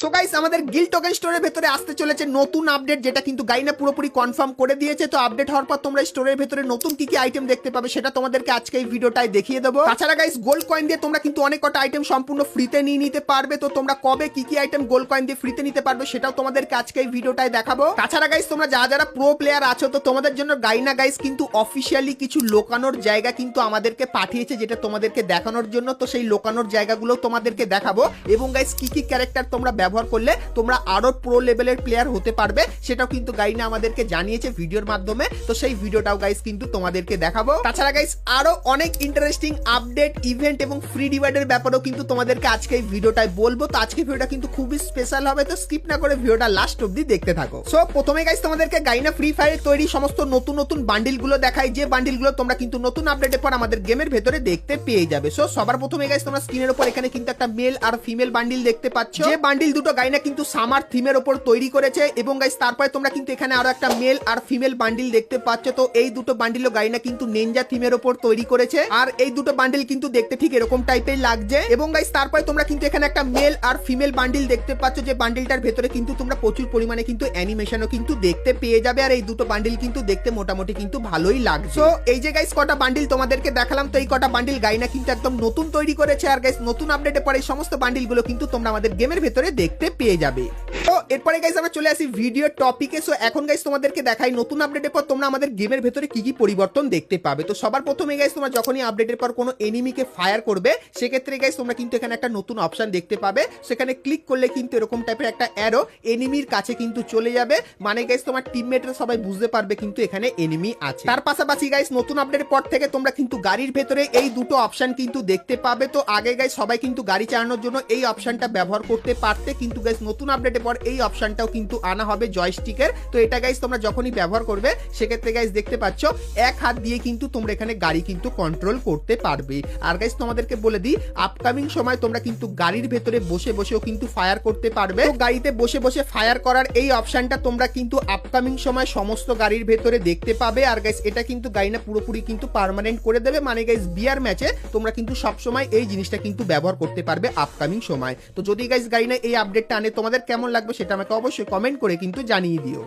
So guys আমাদের Gill token স্টোরের ভেতরে আসতে চলেছে নতুন আপডেট যেটা কিন্তু গাইনা পুরোপুরি কনফার্ম করে দিয়েছে। তো আপডেট হওয়ার পর তোমরা স্টোরের ভেতরে নতুন কি কি আইটেম দেখতে পাবে সেটা তোমাদেরকে আজকে এই ভিডিওটায় দেখিয়ে দেবো। তাছাড়া গাইস গোল্ড কয়েন দিয়ে তোমরা কিন্তু অনেক কটা আইটেম সম্পূর্ণ ফ্রিতে নিয়ে নিতে পারবে। তো তোমরা কবে কি কি আইটেম গোল্ড কয়েন দিয়ে ফ্রিতে নিতে পারবে সেটাও তোমাদেরকে আজকে এই ভিডিওটায় দেখাবো। তাছাড়া গাইস তোমরা যারা যারা প্রো প্লেয়ার আছো, তো তোমাদের জন্য গাইনা গাইস কিন্তু অফিসিয়ালি কিছু লোকানোর জায়গা কিন্তু আমাদেরকে পাঠিয়েছে, যেটা তোমাদেরকে দেখানোর জন্য। তো সেই লোকানোর জায়গাগুলো তোমাদেরকে দেখাবো। এবং গাইস কি কি ক্যারেক্টার তোমরা ব্যবহার করলে তোমরা আরও প্রো লেভেলের প্লেয়ার হতে পারবে। সেটাও কিন্তু গাইনা আমাদেরকে জানিয়েছে ভিডিওর মাধ্যমে। তো সেই ভিডিওটাও গাইস কিন্তু তোমাদেরকে দেখাবো। তাছাড়া গাইস আরও অনেক ইন্টারেস্টিং আপডেট ইভেন্ট এবং ফ্রি ডিভাইডের ব্যাপারেও কিন্তু তোমাদেরকে আজকে এই ভিডিওটায় বলব। তো আজকে ভিডিওটা কিন্তু খুবই স্পেশাল হবে, তো স্কিপ না করে ভিডিওটা লাস্ট অবধি দেখতে থাকো। সো প্রথমে গাইস তোমাদেরকে গাইনা ফ্রি ফায়ারের তৈরি সমস্ত নতুন নতুন বান্ডিলগুলো দেখায় যে বান্ডিলগুলো তোমরা কিন্তু নতুন আপডেটের পর আমাদের গেমের ভেতরে দেখতে পেয়ে যাবে। সো সবার প্রথমে গাইস তোমরা স্ক্রিনের উপর এখানে কিন্তু একটা মেল আর ফিমেল বান্ডিল দেখতে পাচ্ছ। যে বান্ডিল দুটো গাইনা কিন্তু সামার থিমের উপর তৈরি করেছে এবং গাইস তারপরে তোমরা কিন্তু এখানে আরও একটা মেল আর ফিমেল বান্ডিল দেখতে পাচ্ছ। তো এই দুটো বান্ডিলও গাইনা কিন্তু নেঞ্জা থিমের উপর তৈরি করেছে। আর এই দুটো বান্ডিল কিন্তু দেখতে ঠিক এরকম টাইপের লাগছে। এবং গাইস তারপরে তোমরা কিন্তু এখানে একটা মেল আর ফিমেল বান্ডিল দেখতে পাচ্ছ যে বান্ডিলটার ভেতরে কিন্তু তোমরা প্রচুর পরিমাণে কিন্তু অ্যানিমেশনও কিন্তু দেখতে পেয়ে যাবে। আর এই দুটো বান্ডিল কিন্তু দেখতে মোটামুটি কিন্তু ভালোই লাগছে। তো এই যে গাইস কটা বান্ডিল তোমাদেরকে দেখালাম, তো এই কটা বান্ডিল গাইনা কিন্তু একদম নতুন তৈরি করেছে। আর গাইস নতুন আপডেটে পরে এই সমস্ত বান্ডিলগুলো কিন্তু তোমরা আমাদের গেমের ভেতরে দেখতে পেয়ে যাবে। তো এরপরে গাইস আমরা চলে আসি ভিডিও টপিকে সো এখন গাইস তোমাদেরকে দেখাই নতুন আপডেটের পর তোমরা আমাদের গেমের ভেতরে কি কি পরিবর্তন দেখতে পাবে। তো সবার প্রথমে গাইস তোমরা যখনই আপডেটের পর কোনো এনিমিকে ফায়ার করবে, সেক্ষেত্রে গাইস তোমরা কিন্তু এখানে একটা নতুন অপশন দেখতে পাবে। সেখানে ক্লিক করলে কিন্তু এরকম টাইপের একটা অ্যারো এনিমির কাছে কিন্তু চলে যাবে। মানে গাইস তোমার টিমমেটরা সবাই বুঝতে পারবে কিন্তু এখানে এনিমি আছে। তার পাশাপাশি গাইস নতুন আপডেটের পর থেকে তোমরা কিন্তু গাড়ির ভেতরে এই দুটো অপশন কিন্তু দেখতে পাবে। তো আগে গাইস সবাই কিন্তু গাড়ি চালানোর জন্য এই অপশনটা ব্যবহার করতে পারতে। কিন্তু গাইস নতুন আপডেটের পর এই অপশনটাও কিন্তু আনা হবে জয়স্টিকের তো এটা গাইস তোমরা যখনই ব্যবহার করবে, সেক্ষেত্রে গাইস দেখতে পাচ্ছ, এক হাত দিয়ে কিন্তু তোমরা এখানে গাড়ি কিন্তু কন্ট্রোল করতে পারবে। আর গাইস তোমাদেরকে বলে দিই আপকামিং সময় তোমরা কিন্তু গাড়ির ভেতরে বসে বসেও কিন্তু ফায়ার করতে পারবে। তো গাড়িতে বসে বসে ফায়ার করার এই অপশনটা তোমরা কিন্তু আপকামিং সময় সমস্ত গাড়ির ভেতরে দেখতে পাবে। আর গাইস এটা কিন্তু গাড়ি না পুরোপুরি কিন্তু পার্মানেন্ট করে দেবে। মানে গাইস বিয়ার ম্যাচে তোমরা কিন্তু সব সময় এই জিনিসটা কিন্তু ব্যবহার করতে পারবে আপকামিং সময়। তো যদি গাইস গাড়ি না এই আপডেটটা আনে তোমাদের কেমন লাগবে সেটা আমাকে অবশ্যই কমেন্ট করে কিন্তু জানিয়ে দিও।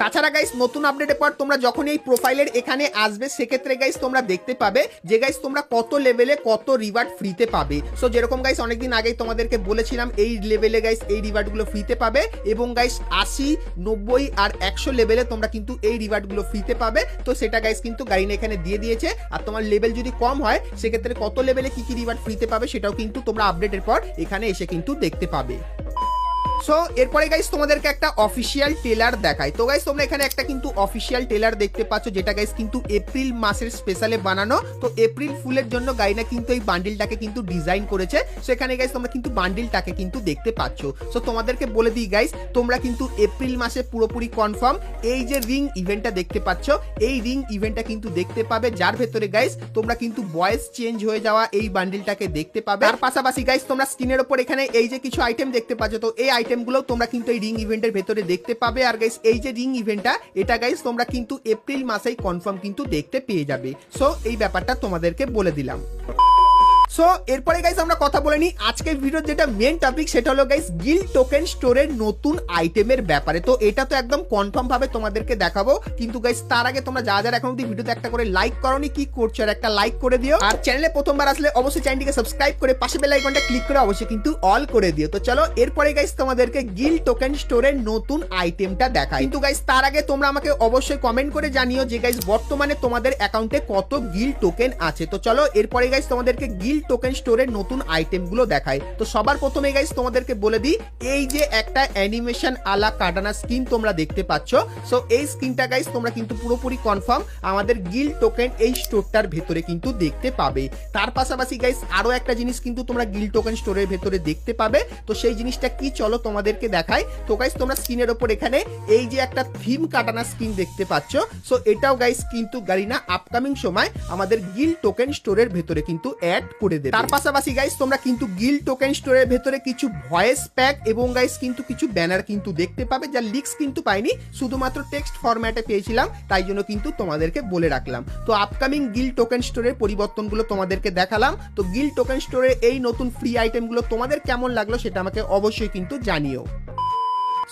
তাছাড়া গাইস নতুন আপডেটের পর তোমরা যখন এই প্রোফাইলের এখানে আসবে, সেক্ষেত্রে গাইস তোমরা দেখতে পাবে যে গাইস তোমরা কত লেভেলে কত রিওয়ার্ড ফ্রিতে পাবে। সো যেরকম গাইস অনেকদিন আগেই তোমাদেরকে বলেছিলাম, এই লেভেলে গাইস এই রিওয়ার্ডগুলো ফ্রিতে পাবে এবং গাইস আশি, নব্বই আর একশো লেভেলে তোমরা কিন্তু এই রিওয়ার্ডগুলো ফ্রিতে পাবে। তো সেটা গাইস কিন্তু গাড়িনে এখানে দিয়ে দিয়েছে। আর তোমার লেভেল যদি কম হয়, সেক্ষেত্রে কত লেভেলে কি কি রিওয়ার্ড ফ্রিতে পাবে সেটাও কিন্তু তোমরা আপডেটের পর এখানে এসে কিন্তু দেখতে পাবে। সো এরপরে গাইস তোমাদেরকে একটা অফিসিয়াল টেলার দেখাই। তো গাইস তোমরা এখানে একটা কিন্তু অফিসিয়াল টেলার দেখতে পাচ্ছ, যেটা গাইস কিন্তু এপ্রিল মাসের স্পেশালে বানানো। তো এপ্রিল ফুলের জন্য গাইনা কিন্তু এই বান্ডিলটাকে কিন্তু ডিজাইন করেছে। সেখানে গাইস তোমরা কিন্তু বান্ডিলটাকে কিন্তু দেখতে পাচ্ছ। সো তোমাদেরকে বলে দিই গাইস তোমরা কিন্তু এপ্রিল মাসে পুরোপুরি কনফার্ম এই যে রিং ইভেন্টটা দেখতে পাচ্ছ, এই রিং ইভেন্টটা কিন্তু দেখতে পাবে। যার ভেতরে গাইস তোমরা কিন্তু ভয়েস চেঞ্জ হয়ে যাওয়া এই বান্ডিলটাকে দেখতে পাবে। আর পাশাপাশি গাইস তোমরা স্ক্রিনের উপর এখানে এই যে কিছু আইটেম দেখতে পাচ্ছ, তো এই আইটেমগুলো তোমরা কিন্তু এই রিং ইভেন্টের ভেতরে দেখতে পাবে। আর গাইস এই যে রিং ইভেন্টটা এটা গাইস তোমরা কিন্তু এপ্রিল মাসেই কনফার্ম কিন্তু দেখতে পেয়ে যাবে। সো এই ব্যাপারটা তোমাদেরকে বলে দিলাম। সো এরপরে গাইস আমরা কথা বলে নিই আজকের ভিডিওর যেটা মেন টপিক সেটা হলো গাইস গিল টোকেন স্টোরের নতুন আইটেমের ব্যাপারে। তো এটা তো একদম কনফার্ম ভাবে তোমাদেরকে দেখাবো। কিন্তু গাইস তার আগে তোমরা যা যারা এখন অব্দি ভিডিওতে একটা করে লাইক করনি, কি করছ আর একটা লাইক করে দিও। আর চ্যানেলে প্রথমবার আসলে অবশ্যই চ্যানেলটিকে সাবস্ক্রাইব করে পাশে বেল আইকনটা ক্লিক করে অবশ্যই কিন্তু অল করে দিও। তো চলো, এরপরে গাইস তোমাদেরকে গিল টোকেন স্টোরের নতুন আইটেমটা দেখাই। কিন্তু গাইস তার আগে তোমরা আমাকে অবশ্যই কমেন্ট করে জানিও যে গাইস বর্তমানে তোমাদের অ্যাকাউন্টে কত গিল টোকেন আছে। তো চলো, এরপরে গাইস তোমাদেরকে গিল টোকেন স্টোরের নতুন আইটেমগুলো দেখাই তো সবার প্রথমে গাইস তোমাদেরকে বলে দিই, এই যে একটা অ্যানিমেশন আলা কাটানা স্কিন তোমরা দেখতে পাচ্ছ। সো এই স্কিনটা গাইস তোমরা কিন্তু পুরোপুরি কনফার্ম আমাদের গিল টোকেন এই স্টোরটার ভেতরে কিন্তু দেখতে পাবে। তার পাশাপাশি গাইস আরও একটা জিনিস কিন্তু তোমরা গিল টোকেন স্টোরের ভেতরে দেখতে পাবে। তো সেই জিনিসটা কি চলো তোমাদেরকে দেখাই। তো গাইস তোমরা স্ক্রিনের ওপর এখানে এই যে একটা থিম কাটানা স্কিন দেখতে পাচ্ছ। সো এটাও গাইস কিন্তু গাড়ি না আপকামিং সময় আমাদের গিল টোকেন স্টোরের ভেতরে কিন্তু অ্যাড করে করে দেবে। তার পাশাপাশি গাইস তোমরা কিন্তু গিল টোকেন স্টোরের ভেতরে কিছু ভয়েস প্যাক এবং গাইস কিন্তু কিছু ব্যানার কিন্তু দেখতে পাবে যার লিক্স কিন্তু পাইনি, শুধুমাত্র টেক্সট ফরম্যাটে পেয়েছিলাম, তাই জন্য কিন্তু তোমাদেরকে বলে রাখলাম। তো আপকামিং গিল টোকেন স্টোরের পরিবর্তনগুলো তোমাদেরকে দেখালাম। তো গিল টোকেন স্টোরে এই নতুন ফ্রি আইটেমগুলো তোমাদের কেমন লাগল সেটা আমাকে অবশ্যই কিন্তু জানিও।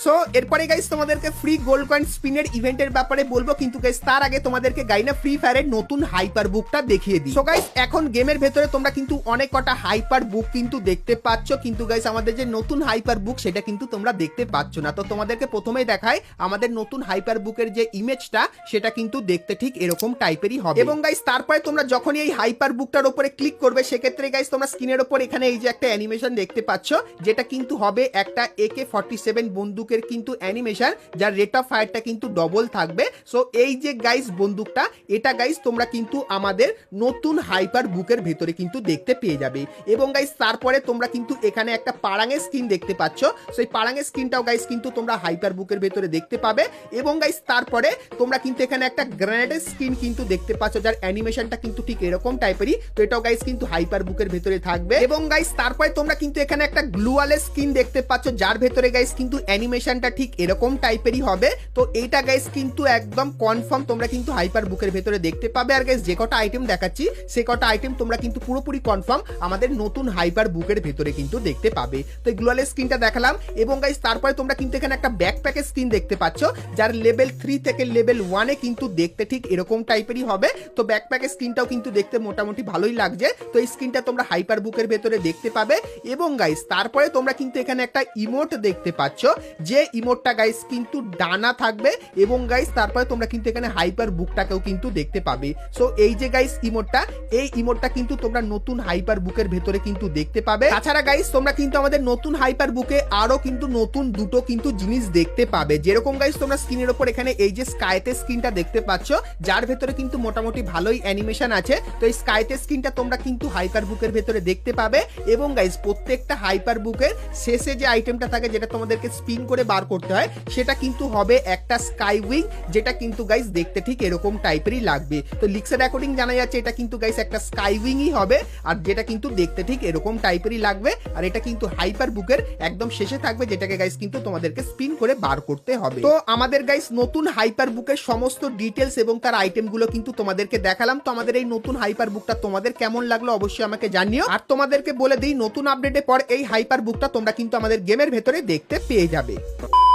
সো এরপরে গাইস তোমাদেরকে ফ্রি গোল্ড কয়েন স্পিনের ইভেন্টের ব্যাপারে বলব, কিন্তু গাইস তার আগে তোমাদেরকে গাইনা ফ্রি ফায়ারের নতুন হাইপার বুকটা দেখিয়ে দিই। সো গাইস এখন গেমের ভেতরে তোমরা কিন্তু অনেক কটা হাইপার বুক কিন্তু দেখতে পাচ্ছ, কিন্তু গাইস আমাদের যে নতুন হাইপার বুক সেটা কিন্তু তোমরা দেখতে পাচ্ছ না। তো তোমাদেরকে প্রথমেই দেখাই, আমাদের নতুন হাইপার বুকের যে ইমেজটা সেটা কিন্তু দেখতে ঠিক এরকম টাইপেরই হবে। এবং গাইস তারপরে তোমরা যখনই এই হাইপার বুকটার উপরে ক্লিক করবে, সেক্ষেত্রে গাইস তোমরা স্ক্রিনের উপর এখানে এই যে একটা অ্যানিমেশন দেখতে পাচ্ছ, যেটা কিন্তু হবে একটা একে ফর্টি সেভেন বন্দুকের কিন্তু অ্যানিমেশন যার রেট অফ ফায়ারটা কিন্তু ডবল থাকবে। সো এই যে গাইস বন্দুকটা, এটা গাইস তোমরা কিন্তু আমাদের নতুন হাইপার বুকের ভেতরে কিন্তু দেখতে পেয়ে যাবে। এবং গাইস তারপরে তোমরা কিন্তু এখানে একটা পাড়াঙের স্কিন দেখতে পাচ্ছ। সেই পাড়াঙের স্কিনটাও গাইস কিন্তু তোমরা হাইপার বুকের ভেতরে দেখতে পাবে। এবং গাইস তারপরে তোমরা কিন্তু এখানে একটা গ্রেনেডের স্কিন কিন্তু দেখতে পাচ্ছ, যার অ্যানিমেশনটা কিন্তু ঠিক এরকম টাইপেরই তো এটাও গাইস কিন্তু হাইপার বুকের ভেতরে থাকবে। এবং গাইস তারপরে তোমরা কিন্তু এখানে একটা গ্লুয়ালের স্কিন দেখতে পাচ্ছ, যার ভেতরে গাইস কিন্তু অ্যানিমেশনটা ঠিক এরকম টাইপেরই হবে। তো এইটা গাইস কিন্তু একদম কনফার্ম তোমরা কিন্তু হাইপার বুকের ভেতরে দেখতে পাবে। আর গাইস যে কটা আইটেম দেখাচ্ছি, সে কটা আইটেম তোমরা কিন্তু পুরোপুরি কনফার্ম আমাদের নতুন হাইপার বুকের ভেতরে কিন্তু দেখতে পাবে। তো এই স্ক্রিনটা দেখালাম এবং গাইস তারপরে তোমরা কিন্তু এখানে একটা ব্যাকপ্যাকের স্ক্রিন দেখতে পাচ্ছ, যার লেভেল থ্রি থেকে লেভেল ওয়ানে কিন্তু দেখতে ঠিক এরকম টাইপেরই হবে। তো ব্যাকপ্যাকের স্ক্রিনটাও কিন্তু দেখতে মোটামুটি ভালোই লাগছে। তো এই স্ক্রিনটা তোমরা হাইপার বুকের ভেতরে দেখতে পাবে এবং গাইস তারপরে তোমরা কিন্তু এখানে একটা ইমোট দেখতে পাচ্ছ যে ইমোটটা গাইস কিন্তু ডানা থাকবে এবং গাইস তারপরে তোমরা কিন্তু এখানে হাইপার বুকটাকেও কিন্তু দেখতে পাবে। সো এই যে গাইস ইমোটটা এই ইমোটটা কিন্তু তোমরা নতুন হাইপার বুকের ভেতরে কিন্তু দেখতে পাবে। তাছাড়া গাইস তোমরা কিন্তু আমাদের নতুন হাইপার বুকে আরও কিন্তু নতুন দুটো কিন্তু জিনিস দেখতে পাবে। যেরকম গাইস তোমরা স্ক্রিনের উপর এখানে এই যে স্কাইতে স্ক্রিনটা দেখতে পাচ্ছ, যার ভেতরে কিন্তু মোটামুটি ভালোই অ্যানিমেশন আছে। তো এই স্কাইতে স্ক্রিনটা তোমরা কিন্তু হাইপার বুকের ভেতরে দেখতে পাবে এবং গাইস প্রত্যেকটা হাইপার বুকের শেষে যে আইটেমটা থাকে, যেটা তোমাদেরকে স্পিন করে বার করতে হয়, সেটা কিন্তু হবে একটা স্কাই উইং যেটা কিন্তু গাইস দেখতে ঠিক এরকম টাইপেরই লাগবে। তো লিক্সের অ্যাকর্ডিং জানা যাচ্ছে, এটা কিন্তু গাইস একটা স্কাই উইংই হবে, আর যেটা কিন্তু দেখতে ঠিক এরকম টাইপেরই লাগবে, আর এটা কিন্তু হাইপার বুকের একদম শেষে থাকবে, যেটাকে গাইস কিন্তু তোমাদেরকে স্পিন করে বার করতে হবে। তো আমাদের গাইস নতুন হাইপার বুকের সমস্ত ডিটেলস এবং তার আইটেমগুলো কিন্তু তোমাদেরকে দেখালাম। তো আমাদের এই নতুন হাইপার বুকটা তোমাদের কেমন লাগল অবশ্যই আমাকে জানিও। আর তোমাদেরকে বলে দিই, নতুন আপডেটে পর এই হাইপার বুকটা তোমরা কিন্তু আমাদের গেমের ভেতরে দেখতে পেয়ে যাবে। Bye.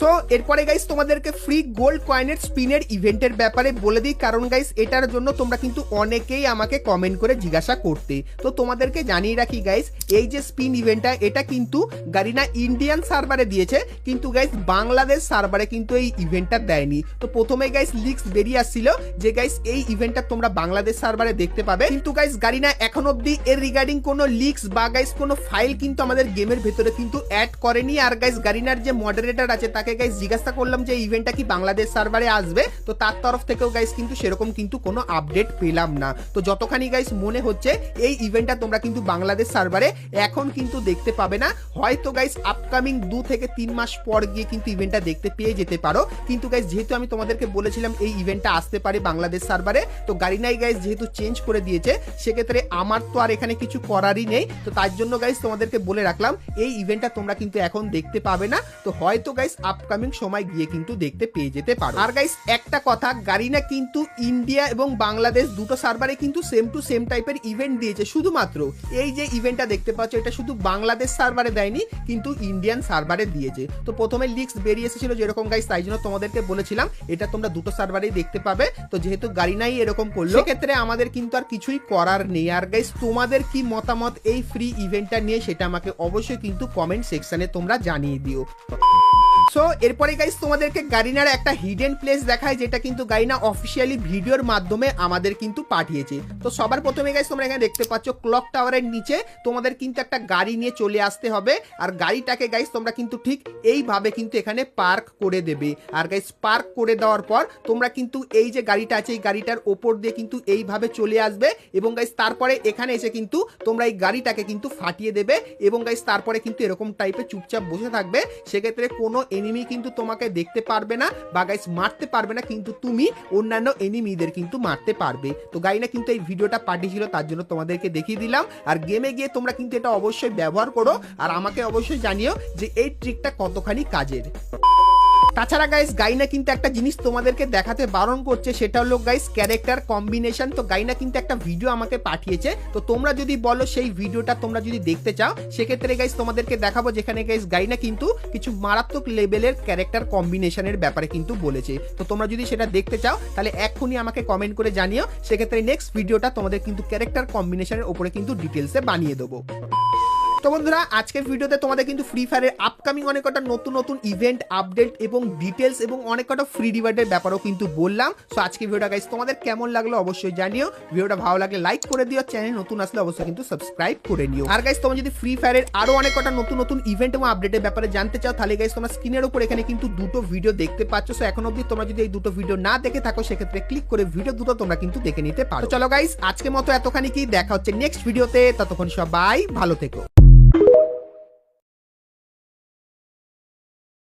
সো এরপরে গাইস তোমাদেরকে ফ্রি গোল্ড কয়েনের স্পিনের ইভেন্টের ব্যাপারে বলে দিই। কারণ গাইস এটার জন্য তোমরা কিন্তু অনেকেই আমাকে কমেন্ট করে জিজ্ঞাসা করতে। তো তোমাদেরকে জানিয়ে রাখি গাইস এই যে স্পিন ইভেন্টটা এটা কিন্তু গারিনা ইন্ডিয়ান সার্ভারে দিয়েছে। কিন্তু গাইস বাংলাদেশ সার্ভারে কিন্তু এই ইভেন্টটা দেয়নি। তো প্রথমে গাইস লিক্স বেরিয়ে আসছিল যে গাইস এই ইভেন্টটা তোমরা বাংলাদেশ সার্ভারে দেখতে পাবে। কিন্তু গাইস গারিনা, এখন অবধি এর রিগার্ডিং কোনো লিক্স বা গাইস কোনো ফাইল কিন্তু আমাদের গেমের ভেতরে কিন্তু অ্যাড করেনি। আর গাইস গারিনার যে মডারেটর আছে, তাকে গাইস জিজ্ঞাসা করলাম যে ইভেন্টটা কি বাংলাদেশ সার্ভারে আসবে? তো তার তরফ থেকেও গাইস কিন্তু সেরকম কিন্তু কোনো আপডেট পেলাম না। তো যতখানি গাইস মনে হচ্ছে, এই ইভেন্টটা তোমরা কিন্তু বাংলাদেশ সার্ভারে এখন কিন্তু দেখতে পাবে না। হয়তো গাইস আপকামিং দু থেকে তিন মাস পর গিয়ে কিন্তু ইভেন্টটা দেখতে পেয়ে যেতে পারো। কিন্তু গাইস যেহেতু আমি তোমাদেরকে বলেছিলাম এই ইভেন্টটা আসতে পারে বাংলাদেশ সার্ভারে তো গাড়িনাই গাইস যেহেতু চেঞ্জ করে দিয়েছে, সেক্ষেত্রে আমার তো আর এখানে কিছু করারই নেই। তো তার জন্য গাইস তোমাদেরকে বলে রাখলাম, এই ইভেন্টটা তোমরা কিন্তু এখন দেখতে পাবে না। তো হয়তো গাইস আপকামিং সময় গিয়ে কিন্তু দেখতে পেয়ে যেতে পারো। আর গাইস একটা কথা গারিনা কিন্তু ইন্ডিয়া এবং বাংলাদেশ দুটো সার্ভারে কিন্তু সেম টু সেম টাইপের ইভেন্ট দিয়েছে। শুধুমাত্র এই যে ইভেন্টটা দেখতে পাচ্ছ, এটা শুধু বাংলাদেশ সার্ভারে দেয়নি, কিন্তু ইন্ডিয়ান সার্ভারে দিয়েছে। তো প্রথমে লিক্স বেরিয়ে এসেছিল যেরকম গাইস তাই জন্য তোমাদেরকে বলেছিলাম, এটা তোমরা দুটো সার্ভারেই দেখতে পাবে। তো যেহেতু গারিনাই এরকম করল, সেক্ষেত্রে আমাদের কিন্তু আর কিছুই করার নেই। আর গাইস তোমাদের কি মতামত এই ফ্রি ইভেন্টটা নিয়ে, সেটা আমাকে অবশ্যই কিন্তু কমেন্ট সেকশনে তোমরা জানিয়ে দিও। সো এরপরে গাইস তোমাদেরকে গারিনার একটা হিডেন প্লেস দেখায়, যেটা কিন্তু গারিনা অফিসিয়ালি ভিডিওর মাধ্যমে আমাদের কিন্তু পাঠিয়েছে। তো সবার প্রথমে গাইস তোমরা এখানে দেখতে পাচ্ছ ক্লক টাওয়ারের নিচে তোমাদের কিন্তু একটা গাড়ি নিয়ে চলে আসতে হবে। আর গাড়িটাকে গাইস তোমরা কিন্তু ঠিক এইভাবে কিন্তু এখানে পার্ক করে দেবে। আর গাইস পার্ক করে দেওয়ার পর তোমরা কিন্তু এই যে গাড়িটা আছে, এই গাড়িটার ওপর দিয়ে কিন্তু এইভাবে চলে আসবে। এবং গাইস তারপরে এখানে এসে কিন্তু তোমরা এই গাড়িটাকে কিন্তু ফাটিয়ে দেবে। এবং গাইস তারপরে কিন্তু এরকম টাইপের চুপচাপ বসে থাকবে। সেক্ষেত্রে কোনো এনিমি কিন্তু তোমাকে দেখতে পারবে না বা গাইস মারতে পারবে না, কিন্তু তুমি অন্যান্য এনিমিদের কিন্তু মারতে পারবে। তো গাইনা কিন্তু এই ভিডিওটা পাঠিয়েছিল তার জন্য তোমাদেরকে দেখিয়ে দিলাম। আর গেমে গিয়ে তোমরা কিন্তু এটা অবশ্যই ব্যবহার করো। আর আমাকে অবশ্যই জানিও যে এই ট্রিকটা কতখানি কাজের। তাছাড়া গাইস গাইনা কিন্তু একটা জিনিস তোমাদেরকে দেখাতে বারণ করছে, সেটা হলো গাইস ক্যারেক্টার কম্বিনেশন তো গাইনা কিন্তু একটা ভিডিও আমাকে পাঠিয়েছে। তো তোমরা যদি বলো সেই ভিডিওটা তোমরা যদি দেখতে চাও, সেক্ষেত্রে গাইস তোমাদেরকে দেখাবো যেখানে গাইস গাইনা কিন্তু কিছু মারাত্মক লেভেলের ক্যারেক্টার কম্বিনেশনের ব্যাপারে কিন্তু বলেছে। তো তোমরা যদি সেটা দেখতে চাও, তাহলে এক্ষুনি আমাকে কমেন্ট করে জানিও। সেক্ষেত্রে নেক্সট ভিডিওটা তোমাদের কিন্তু ক্যারেক্টার কম্বিনেশনের উপরে কিন্তু ডিটেলসে বানিয়ে দেবো। তো বন্ধুরা, আজকের ভিডিওতে তোমাদের কিন্তু ফ্রি ফায়ারের আপকামিং অনেক কটা নতুন নতুন ইভেন্ট আপডেট এবং ডিটেলস এবং অনেক কটা ফ্রি রিওয়ার্ডের ব্যাপারও কিন্তু বললাম। সো আজকে ভিডিওটা গাইস তোমাদের কেমন লাগল অবশ্যই জানিও। ভিডিওটা ভালো লাগলে লাইক করে দিও চ্যানেল নতুন আসলে অবশ্যই কিন্তু সাবস্ক্রাইব করে নিও। আর গাইস তোমরা যদি ফ্রি ফায়ারের আরও অনেক কটা নতুন নতুন ইভেন্ট এবং আপডেটের ব্যাপারে জানতে চাও, তাহলে গাইস তোমরা স্ক্রিনের উপর এখানে কিন্তু দুটো ভিডিও দেখতে পাচ্ছ। সো এখন অবধি তোমরা যদি এই দুটো ভিডিও না দেখে থাকো, সেক্ষেত্রে ক্লিক করে ভিডিও দুটো তোমরা কিন্তু দেখে নিতে পারো। চলো গাইস আজকের মতো এতখানি কি? দেখা হচ্ছে নেক্সট ভিডিওতে ততক্ষণ সবাই ভালো থেকো।